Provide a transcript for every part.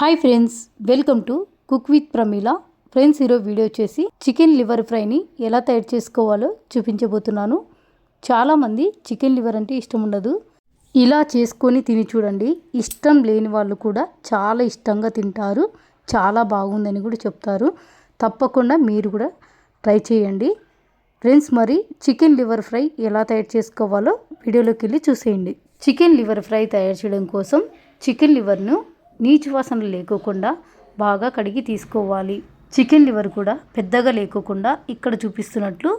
Hi friends welcome to cook with Pramila. Friends ఈరోజు video వచ్చేసి chicken liver ఫ్రైని ఎలా తయారు చేసుకోవాలో చూపించబోతున్నాను. చాలామంది చికెన్ లివర్ అంటే ఇష్టం ఉండదు. ఇలా చేసుకొని తిని చూడండి. ఇష్టం లేని వాళ్ళు కూడా చాలా ఇష్టంగా తింటారు. చాలా బాగుందని కూడా చెప్తారు. తప్పకుండా మీరు కూడా ట్రై చేయండి. ఫ్రెండ్స్ మరి చికెన్ లివర్ ఫ్రై ఎలా తయారు చేసుకోవాలో వీడియోలోకి వెళ్ళి చూసేయండి. చికెన్ లివర్ ఫ్రై తయారు చేయడం కోసం చికెన్ లివర్ను నీచు వాసన లేకోకుండా బాగా కడిగి తీసుకోవాలి. చికెన్ లివర్ కూడా పెద్దగా లేకోకుండా ఇక్కడ చూపిస్తున్నట్లు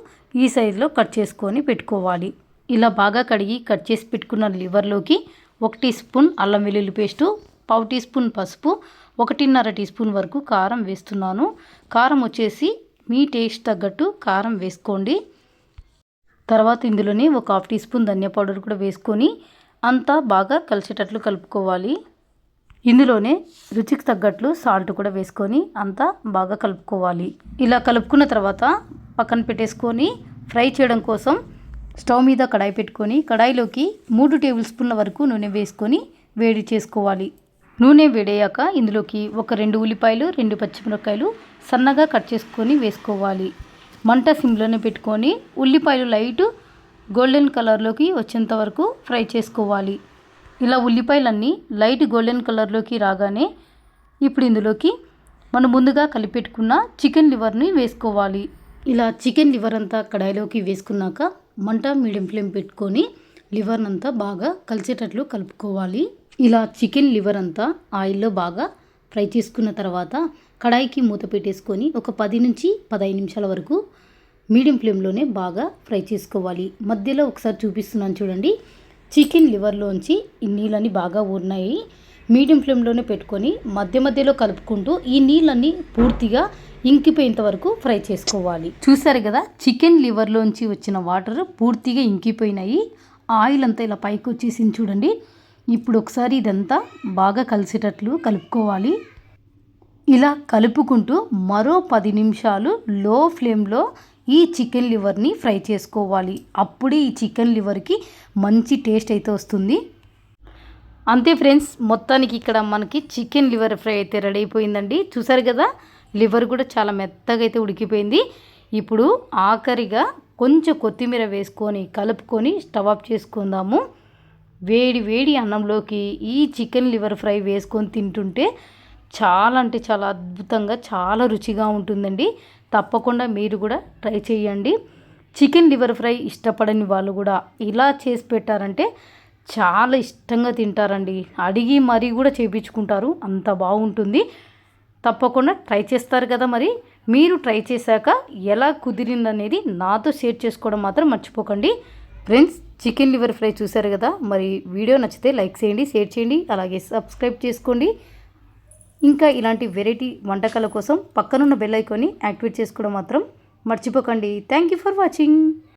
ఈ సైజులో కట్ చేసుకొని పెట్టుకోవాలి. ఇలా బాగా కడిగి కట్ చేసి పెట్టుకున్న లివర్లోకి ఒక టీ స్పూన్ అల్లం వెల్లుల్లి పేస్టు పావు టీ స్పూన్ పసుపు ఒకటిన్నర టీ స్పూన్ వరకు కారం వేస్తున్నాను. కారం వచ్చేసి మీ టేస్ట్ తగ్గట్టు కారం వేసుకోండి. తర్వాత ఇందులోనే ఒక హాఫ్ టీ స్పూన్ ధనియా పౌడర్ కూడా వేసుకొని అంతా బాగా కలిసేటట్లు కలుపుకోవాలి. ఇందులోనే రుచికి తగ్గట్లు సాల్ట్ కూడా వేసుకొని అంతా బాగా కలుపుకోవాలి. ఇలా కలుపుకున్న తర్వాత పక్కన పెట్టేసుకొని ఫ్రై చేయడం కోసం స్టవ్ మీద కడాయి పెట్టుకొని కడాయిలోకి మూడు టేబుల్ స్పూన్ల వరకు నూనె వేసుకొని వేడి చేసుకోవాలి. నూనె వేడయ్యాక ఇందులోకి ఒక రెండు ఉల్లిపాయలు రెండు పచ్చిమిరపకాయలు సన్నగా కట్ చేసుకొని వేసుకోవాలి. మంట సిమ్లోనే పెట్టుకొని ఉల్లిపాయలు లైట్ గోల్డెన్ కలర్లోకి వచ్చేంత వరకు ఫ్రై చేసుకోవాలి. ఇలా ఉల్లిపాయలన్నీ లైట్ గోల్డెన్ కలర్లోకి రాగానే ఇప్పుడు ఇందులోకి మనం ముందుగా కలిపెట్టుకున్న చికెన్ లివర్ని వేసుకోవాలి. ఇలా చికెన్ లివర్ అంతా కడాయిలోకి వేసుకున్నాక మంట మీడియం ఫ్లేమ్ పెట్టుకొని లివర్ అంతా బాగా కలిసేటట్లు కలుపుకోవాలి. ఇలా చికెన్ లివర్ అంతా ఆయిల్లో బాగా ఫ్రై చేసుకున్న తర్వాత కడాయికి మూత పెట్టేసుకొని ఒక పది నుంచి పదహైదు నిమిషాల వరకు మీడియం ఫ్లేమ్లోనే బాగా ఫ్రై చేసుకోవాలి. మధ్యలో ఒకసారి చూపిస్తున్నాను చూడండి. చికెన్ లివర్లోంచి ఈ నీళ్ళని బాగా ఊరినాయి. మీడియం ఫ్లేమ్లోనే పెట్టుకొని మధ్య మధ్యలో కలుపుకుంటూ ఈ నీళ్ళని పూర్తిగా ఇంకిపోయేంత వరకు ఫ్రై చేసుకోవాలి. చూసారు కదా చికెన్ లివర్లోంచి వచ్చిన వాటర్ పూర్తిగా ఇంకిపోయినాయి. ఆయిల్ అంతా ఇలా పైకి వచ్చేసింది చూడండి. ఇప్పుడు ఒకసారి ఇదంతా బాగా కలిసేటట్లు కలుపుకోవాలి. ఇలా కలుపుకుంటూ మరో పది నిమిషాలు లో ఫ్లేమ్లో ఈ చికెన్ లివర్ని ఫ్రై చేసుకోవాలి. అప్పుడే ఈ చికెన్ లివర్కి మంచి టేస్ట్ అయితే వస్తుంది. అంతే ఫ్రెండ్స్ మొత్తానికి ఇక్కడ మనకి చికెన్ లివర్ ఫ్రై అయితే రెడీ అయిపోయిందండి. చూసారు కదా లివర్ కూడా చాలా మెత్తగా అయితే ఉడికిపోయింది. ఇప్పుడు ఆఖరిగా కొంచెం కొత్తిమీర వేసుకొని కలుపుకొని స్టవ్ ఆఫ్ చేసుకుందాము. వేడి వేడి అన్నంలోకి ఈ చికెన్ లివర్ ఫ్రై వేసుకొని తింటుంటే చాలా అంటే చాలా అద్భుతంగా చాలా రుచిగా ఉంటుందండి. తప్పకుండా మీరు కూడా ట్రై చేయండి. చికెన్ లివర్ ఫ్రై ఇష్టపడని వాళ్ళు కూడా ఇలా చేసి పెట్టారంటే చాలా ఇష్టంగా తింటారండి. అడిగి మరీ కూడా చేయించుకుంటారు అంత బాగుంటుంది. తప్పకుండా ట్రై చేస్తారు కదా మరి. మీరు ట్రై చేశాక ఎలా కుదిరిందనేది నాతో షేర్ చేసుకోవడం మాత్రం మర్చిపోకండి. ఫ్రెండ్స్ చికెన్ లివర్ ఫ్రై చూశారు కదా? మరి వీడియో నచ్చితే లైక్ చేయండి షేర్ చేయండి అలాగే సబ్స్క్రైబ్ చేసుకోండి. ఇంకా ఇలాంటి వెరైటీ వంటకాల కోసం పక్కనున్న బెల్ ఐకాన్ని యాక్టివేట్ చేసుకోవడం మాత్రం మర్చిపోకండి. Thank you for watching